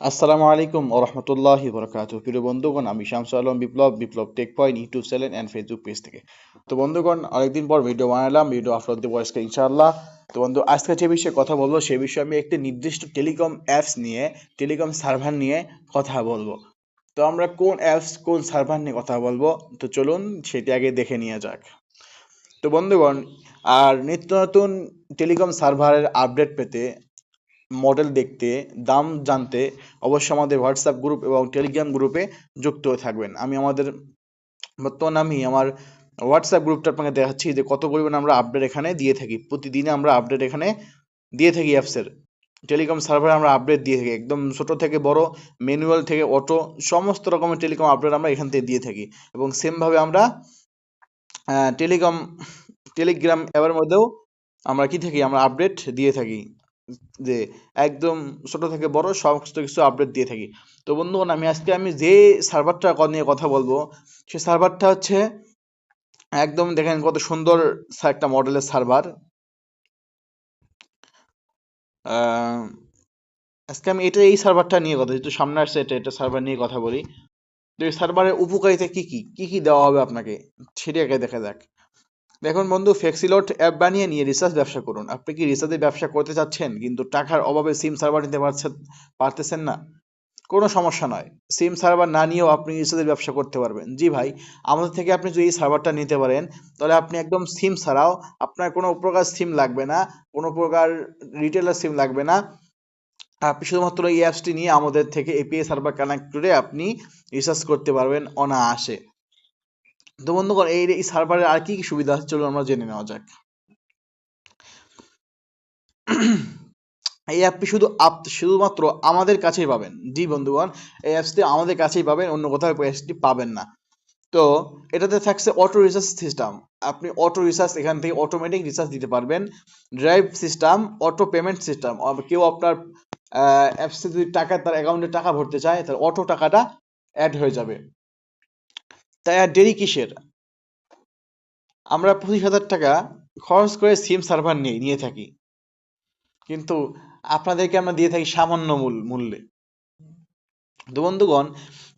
আসসালামু আলাইকুম ও রহমতুল্লাহি বরকাত প্রিয় বন্ধুগণ, আমি Shamsu Alam Biplob Biplob tech point, YouTube channel and Facebook page থেকে। তো বন্ধুগণ, অনেকদিন পর ভিডিও বানালাম ভিডিও আপলোড দেবো আজকে ইনশাআল্লাহ। তো বন্ধু, আজকে যে বিষয়ে কথা বলব, সে বিষয়ে আমি একটি নির্দিষ্ট টেলিকম অ্যাপস নিয়ে, টেলিকম সার্ভার নিয়ে কথা বলব। তো আমরা কোন অ্যাপস কোন সার্ভার নিয়ে কথা বলব? তো চলুন, সেটি আগে দেখে নিয়ে যাক। তো বন্ধুগণ, আর নিত্য নতুন টেলিকম সার্ভারের আপডেট পেতে মডেল দেখতে, দাম জানতে অবশ্যই আমাদের হোয়াটসঅ্যাপ গ্রুপ এবং টেলিগ্রাম গ্রুপে যুক্ত হয়ে থাকবেন। আমি আমাদের, বর্তমান আমি আমার হোয়াটসঅ্যাপ গ্রুপটা আপনাকে দেখাচ্ছি যে কত পরিমাণ আমরা আপডেট এখানে দিয়ে থাকি। প্রতিদিনে আমরা আপডেট এখানে দিয়ে থাকি অ্যাপসের টেলিকম সার্ভারে আমরা আপডেট দিয়ে থাকি। একদম ছোট থেকে বড় ম্যানুয়াল থেকে অটো সমস্ত রকমের টেলিকম আপডেট আমরা এখান থেকে দিয়ে থাকি। এবং সেমভাবে আমরা টেলিকম টেলিগ্রাম অ্যাপের মধ্যেও আমরা কি থাকি? আমরা আপডেট দিয়ে থাকি। যে একদম ছোট থেকে বড় সমস্ত কিছু আপডেট দিয়ে থাকি। তো বন্ধুগণ, আমি আজকে আমি যে সার্ভারটা নিয়ে কথা বলব সে সার্ভারটা হচ্ছে একদম দেখেন কত সুন্দর একটা মডেলের সার্ভার আজকে আমি এটা, এই সার্ভারটা নিয়ে কথা, যেহেতু সামনে আসছে এটা এটা সার্ভার নিয়ে কথা বলি। তো এই সার্ভারের উপকারিতা কি কি? কি কি দেওয়া হবে আপনাকে? সেটা আগে দেখা যাক। দেখুন বন্ধু ফ্লেক্সিলোড অ্যাপ বানিয়ে নিয়ে রিসার্চ ব্যবসা করুন। আপনি কি রিসার্চের ব্যবসা করতে চাচ্ছেন কিন্তু টাকার অভাবে সিম সার্ভার নিতে পারছেন পারতেছেন না? কোনো সমস্যা নয়। সিম সার্ভার না নিয়েও আপনি রিসার্চের ব্যবসা করতে পারবেন। জি ভাই, আমাদের থেকে আপনি যদি এই সার্ভারটা নিতে পারেন, তাহলে আপনি একদম সিম ছাড়াও আপনার কোনো প্রকার সিম লাগবে না, কোনো প্রকার রিটেলার সিম লাগবে না। আপনি শুধুমাত্র এই অ্যাপসটি নিয়ে আমাদের থেকে এপিআই সার্ভার কানেক্ট করে আপনি রিসার্চ করতে পারবেন অনায়াসে। তো বন্ধুগণ, এই এই সার্ভারের আর কি কি সুবিধা আছে চলুন আমরা জেনে নেওয়া যাক। এই অ্যাপটি শুধু আপ শুধুমাত্র আমাদের কাছেই পাবেন। জি বন্ধুগণ, এই অ্যাপসটি আমাদের কাছেই পাবেন, অন্য কোথাও অ্যাপসটি পাবেন না। তো এটাতে থাকছে অটো রিসার্চ সিস্টেম আপনি অটো রিসার্চ এখান থেকে অটোমেটিক রিসার্চ দিতে পারবেন। Drive system auto payment system কেউ আপনার অ্যাপসে যদি টাকা, তার অ্যাকাউন্টে টাকা ভরতে চায়, তাহলে অটো টাকাটা অ্যাড হয়ে যাবে। তাই আর দেরি কিসের? আমরা পঁচিশ হাজার টাকা খরচ করে সিম সার্ভার নিয়ে নিয়ে থাকি। কিন্তু আপনাদেরকে আমরা দিয়ে থাকি সামান্য মূল, মূল্যে। তো বন্ধুগণ,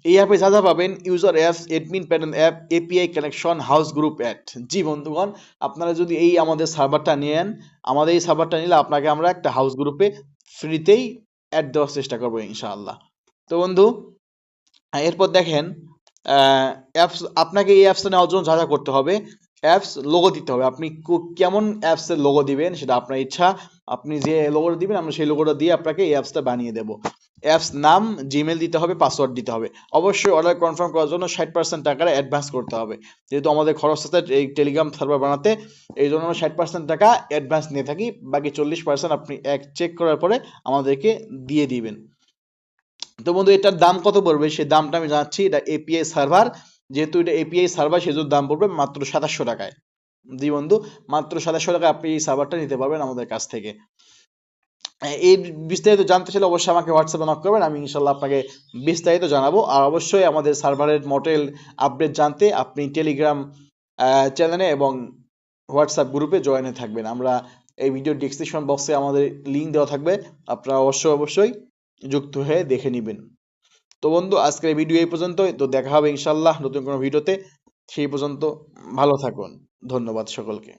এই অ্যাপে যা যা পাবেন user apps admin pattern app API connection house group add জি বন্ধুগণ, আপনারা যদি এই আমাদের সার্ভারটা নেন, আমাদের এই সার্ভারটা নিলে আপনাকে আমরা একটা হাউস গ্রুপে ফ্রিতেই অ্যাড দেওয়ার চেষ্টা করব ইনশাআল্লাহ। তো বন্ধু, এরপর দেখেন অ্যাপস আপনাকে এই অ্যাপসটা নেওয়ার জন্য যা যা করতে হবে অ্যাপস লোগো দিতে হবে। আপনি কেমন অ্যাপসের লোগো দিবেন সেটা আপনার ইচ্ছা। আপনি যে লোগোটা দিবেন, আমরা সেই লোগোটা দিয়ে আপনাকে এই অ্যাপসটা বানিয়ে দেবো। অ্যাপস নাম জিমেল দিতে হবে পাসওয়ার্ড দিতে হবে। অবশ্যই অর্ডার কনফার্ম করার জন্য ষাট পার্সেন্ট টাকার অ্যাডভান্স করতে হবে। যেহেতু আমাদের খরচ আছে এই টেলিগ্রাম সার্ভার বানাতে, এই জন্য আমরা ষাট পার্সেন্ট টাকা অ্যাডভান্স নিয়ে থাকি। বাকি চল্লিশ পার্সেন্ট আপনি এক চেক করার পরে আমাদেরকে দিয়ে দিবেন। তো বন্ধু, এটার দাম কত পড়বে? সেই দামটা আমি জানাচ্ছি। এটা এপিআই সার্ভার যেহেতু এটা এপিআই সার্ভার সেজন্য দাম পড়বে মাত্র সাতাশশো টাকায়। জি বন্ধু, মাত্র সাতাশশো টাকায় আপনি এই সার্ভারটা নিতে পারবেন আমাদের কাছ থেকে। এই বিস্তারিত জানতে চাইলে অবশ্যই আমাকে হোয়াটসঅ্যাপে নক করবেন। আমি ইনশাল্লাহ আপনাকে বিস্তারিত জানাব। আর অবশ্যই আমাদের সার্ভারের মডেল আপডেট জানতে আপনি টেলিগ্রাম চ্যানেলে এবং হোয়াটসঅ্যাপ গ্রুপে জয়েন থাকবেন। আমরা এই ভিডিও ডিসক্রিপশন বক্সে আমাদের লিঙ্ক দেওয়া থাকবে। আপনারা অবশ্যই অবশ্যই যুক্ত হয়ে দেখে নেবেন। তো বন্ধু, আজকের ভিডিও এই পর্যন্তই। তো দেখা হবে ইনশাল্লাহ নতুন কোনো ভিডিওতে সেই পর্যন্ত ভালো থাকুন। ধন্যবাদ সকলকে।